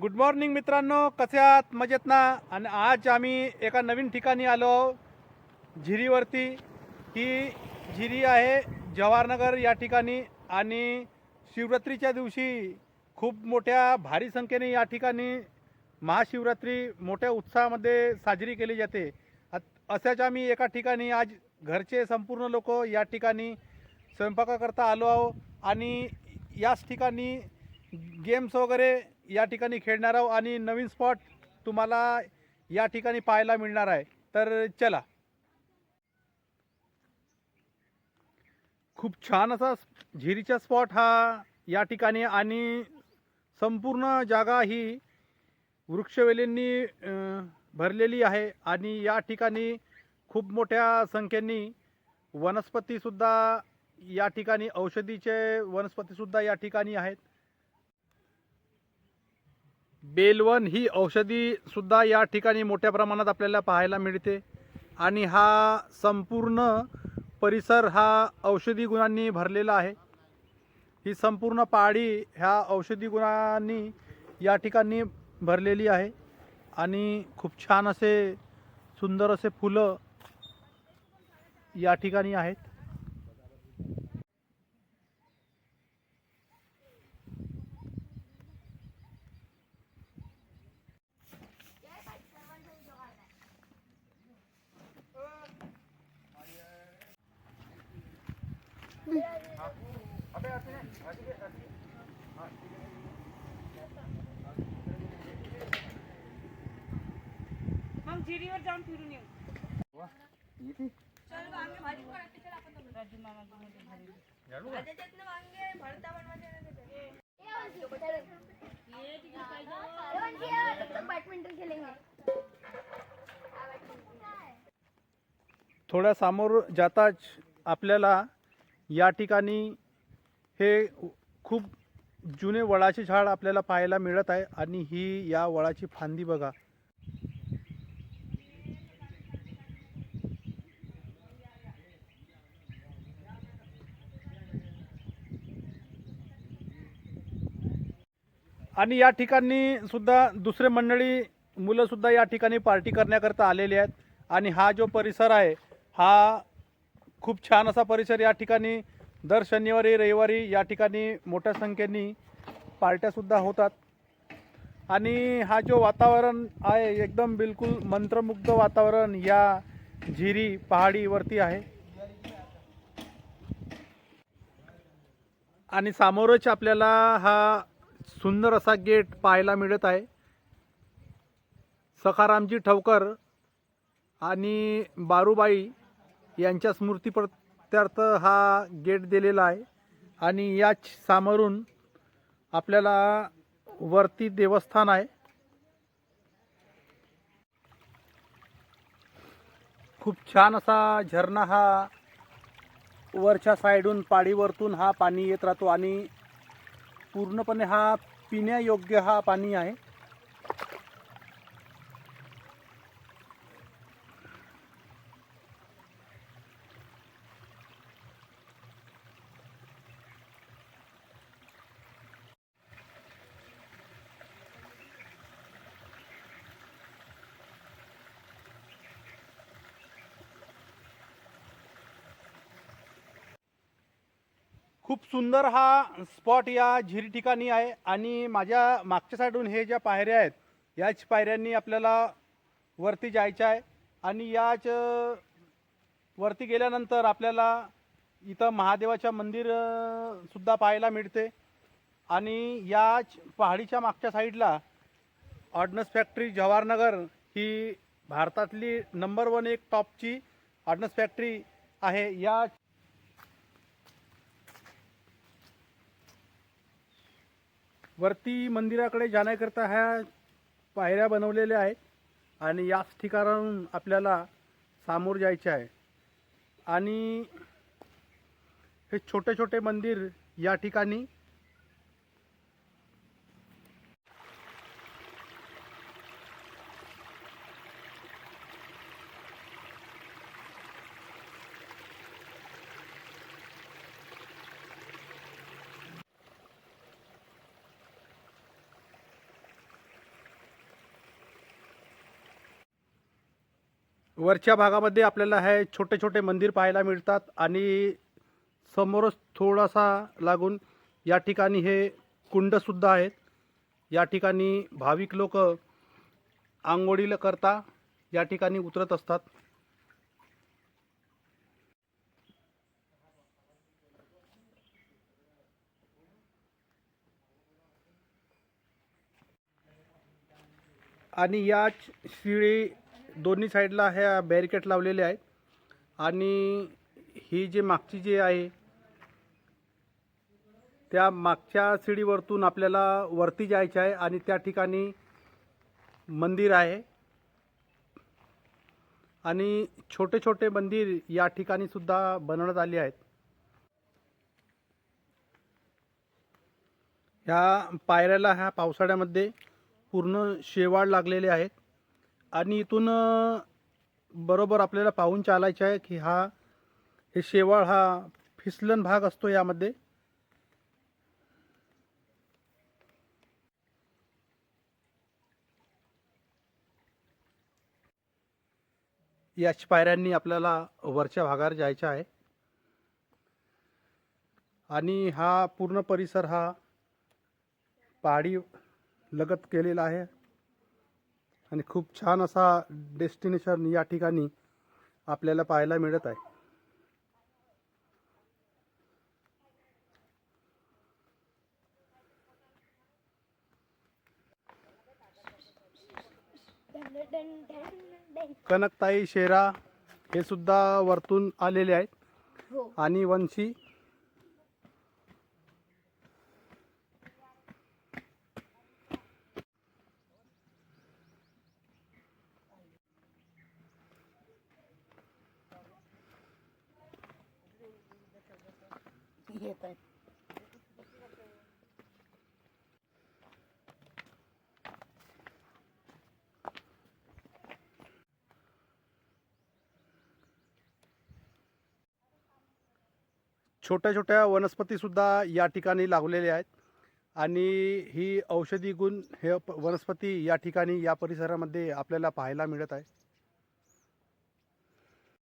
Good morning मित्रांनो. कसे आहात? मजेत ना? आणि आज आम्ही एका नवीन ठिकाणी आलो झिरीवरती. ही झिरी आहे जवाहरनगर या ठिकाणी. आणि शिवरात्रीच्या दिवशी खूप मोठ्या भारी संख्येने या ठिकाणी महाशिवरात्री मोठ्या उत्साहामध्ये साजरी केली जाते. अत- अशाच आम्ही एका ठिकाणी आज घरचे संपूर्ण लोक या ठिकाणी स्वयंपाकाकरता आलो आहो आणि याच ठिकाणी गेम्स वगैरे या ठिकाणी खेळणार आहोत आणि नवीन स्पॉट तुम्हाला या ठिकाणी पाहायला मिळणार आहे. तर चला. खूप छान असा झिरीचा स्पॉट हा या ठिकाणी आणि संपूर्ण जागा ही वृक्षवेलींनी भरलेली आहे आणि या ठिकाणी खूप मोठ्या संख्येने वनस्पतीसुद्धा या ठिकाणी औषधीचे वनस्पतीसुद्धा या ठिकाणी आहेत. बेलवन ही औषधीसुद्धा या ठिकाणी मोठ्या प्रमाणात आपल्याला पाहायला मिळते. आणि हा संपूर्ण परिसर हा औषधी गुणांनी भरलेला आहे. ही संपूर्ण पहाडी ह्या औषधी गुणांनी या ठिकाणी भरलेली आहे. आणि खूप छान असे सुंदर असे फुलं या ठिकाणी आहेत. मग जिरीवर जाऊन फिरून येऊ. राजू. बैडमिंटन खेलेंगे थोड्या समोर जाताच आपल्याला या ठिकाणी हे खूप जुने वडाचे झाड आपल्याला पाहायला मिळत आहे आणि ही या वडाची फांदी बघा. आणि या ठिकाणी सुद्धा दुसरे मंडळी मुलं सुद्धा या ठिकाणी पार्टी करण्याकरता आलेले आहेत. आणि हा जो परिसर आहे हा खूप छान असा परिसर या ठिकाणी दर शनिवारी रविवारी या ठिकाणी मोठ्या संख्येने पार्ट्यासुद्धा होतात. आणि हा जो वातावरण आहे एकदम बिलकुल मंत्रमुग्ध वातावरण या झिरी पहाडीवरती आहे. आणि समोरच आपल्याला हा सुंदर असा गेट पाहायला मिळत आहे. सखारामजी ठवकर आणि बारूबाई यांच्या स्मृतीप्रत्यार्थ हा गेट दिलेला आहे. आणि याच सामोरून आपल्याला वरती देवस्थान आहे. खूप छान असा झरणा हा वरच्या साईडून पाडीवरतून हा पाणी येत राहतो आणि पूर्णपणे हा पिण्यायोग्य हा पाणी आहे. खूप सुंदर हा स्पॉट या झिरी ठिकाणी आहे आणि माझ्या मागच्या साईडून हे ज्या पायऱ्या आहेत याच पायऱ्यांनी आपल्याला वरती जायचं आहे आणि याच वरती गेल्यानंतर आपल्याला इथं महादेवाच्या मंदिर सुद्धा पाहायला मिळते आणि याच पहाडीच्या मागच्या साईडला ऑर्डनस फॅक्टरी जवाहरनगर ही भारतातली नंबर वन एक टॉपची ऑर्डनस फॅक्टरी आहे. या वरती मंदिराकडे जाण्याकरता ह्या पायऱ्या बनवलेल्या आहेत. आणि याच ठिकाणाहून आपल्याला सामोर जायचे आहे. आणि हे छोटे छोटे मंदिर या ठिकाणी वरच्या भागामध्ये आपल्याला हे छोटे छोटे मंदिर पाहायला मिळतात आणि समोरच थोडासा लागून या ठिकाणी हे कुंडसुद्धा आहेत. या ठिकाणी भाविक लोक आंघोळीला करता या ठिकाणी उतरत असतात. आणि याच शिळी दोन्ही साईडला ह्या बॅरिकेड लावलेले आहेत. आणि ही जे मागची जी आहे त्या मागच्या शिडीवरतून आपल्याला वरती जायचं आहे आणि त्या ठिकाणी मंदिर आहे. आणि छोटे छोटे मंदिर या ठिकाणी सुद्धा बनवण्यात आले आहेत. ह्या पायऱ्याला ह्या पावसाळ्यामध्ये पूर्ण शेवाळ लागलेले आहेत. आणि इथून बरोबर आपल्याला पाहून चालायचं आहे की हा हे शेवाळ हा फिसलन भाग असतो यामध्ये. याच पायऱ्यांनी आपल्याला वरच्या भागावर जायचं आहे. आणि हा पूर्ण परिसर हा पहाडी लगत केलेला आहे. आणि खूप छान असा डेस्टिनेशन या ठिकाणी आपल्याला पाहायला मिळत आहे. कनकताई शेरा हे सुद्धा वरतून आलेले आहेत. हो. आणि वंशी घेत आहेत छोट्या छोट्या वनस्पतीसुद्धा या ठिकाणी लागलेल्या आहेत. आणि ही औषधी गुण हे वनस्पती या ठिकाणी या परिसरामध्ये आपल्याला पाहायला मिळत आहे.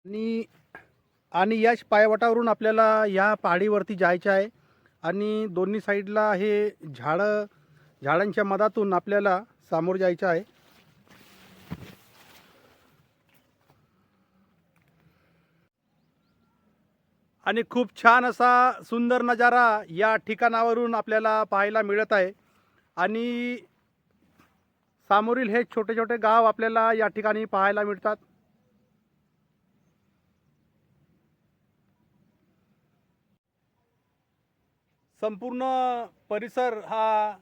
आणि आणि याच पायवटावरून आपल्याला या पहाडीवरती जायचं आहे. आणि दोन्ही साईडला हे झाडं झाडांच्या मधातून आपल्याला सामोर जायचं आहे. आणि खूप छान असा सुंदर नजारा या ठिकाणावरून आपल्याला पाहायला मिळत आहे. आणि सामोरील हे छोटे छोटे गाव आपल्याला या ठिकाणी पाहायला मिळतात. संपूर्ण परिसर हा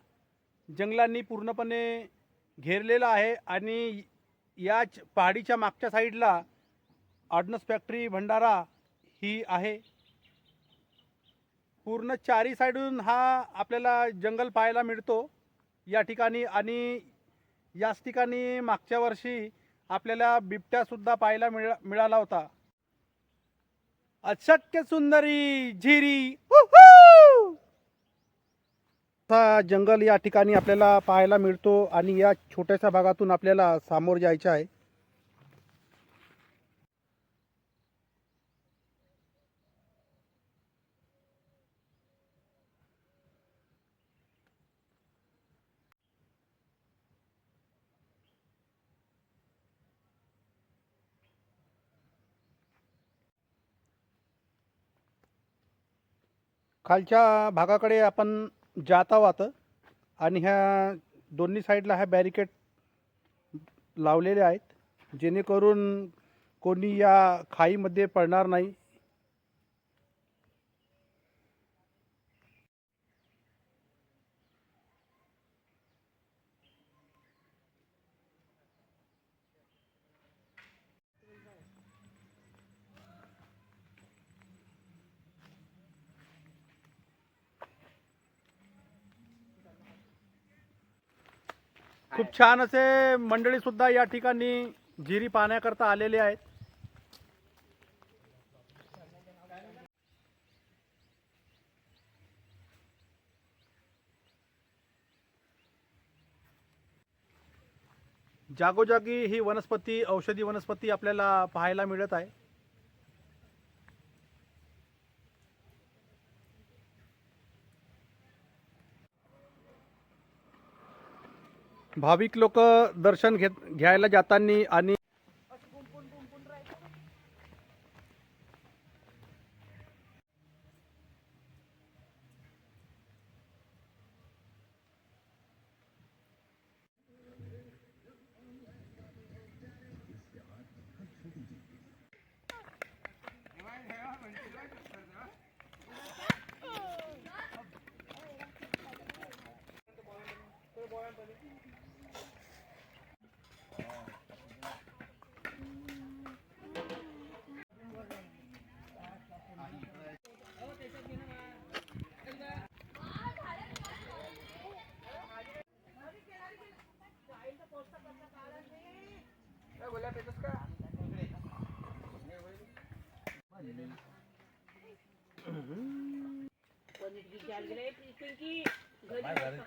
जंगलांनी पूर्णपणे घेरलेला आहे आणि याच पहाडीच्या मागच्या साईडला ऑडनस फॅक्टरी भंडारा ही आहे. पूर्ण चारी साईडून हा आपल्याला जंगल पाहायला मिळतो. या ठिकाणी आणि याच ठिकाणी मागच्या वर्षी आपल्याला बिबट्यासुद्धा पाहायला मिळा मिळाला होता. अशक्य सुंदरी झिरी असा जंगल या ठिकाणी आपल्याला पाहायला मिळतो आणि या छोट्याशा भागातून आपल्याला सामोर जायचं आहे. खालच्या भागाकडे आपण जात आहोत आणि ह्या दोन्ही साईडला ह्या बॅरिकेड लावलेले आहेत. जेणेकरून कोणी या खाईमध्ये पडणार नाही. खूप छान असे मंडळी सुद्धा या ठिकाणी जिरी पाहण्याकरता आलेले आहेत. जागोजागी ही वनस्पती औषधी वनस्पती आपल्याला पाहायला मिळत आहे. भाविक लोक दर्शन घेत घ्यायला जाताना आणि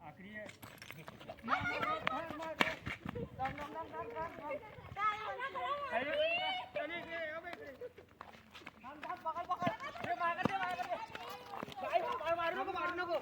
આકરીએ મારું નકો મારું નકો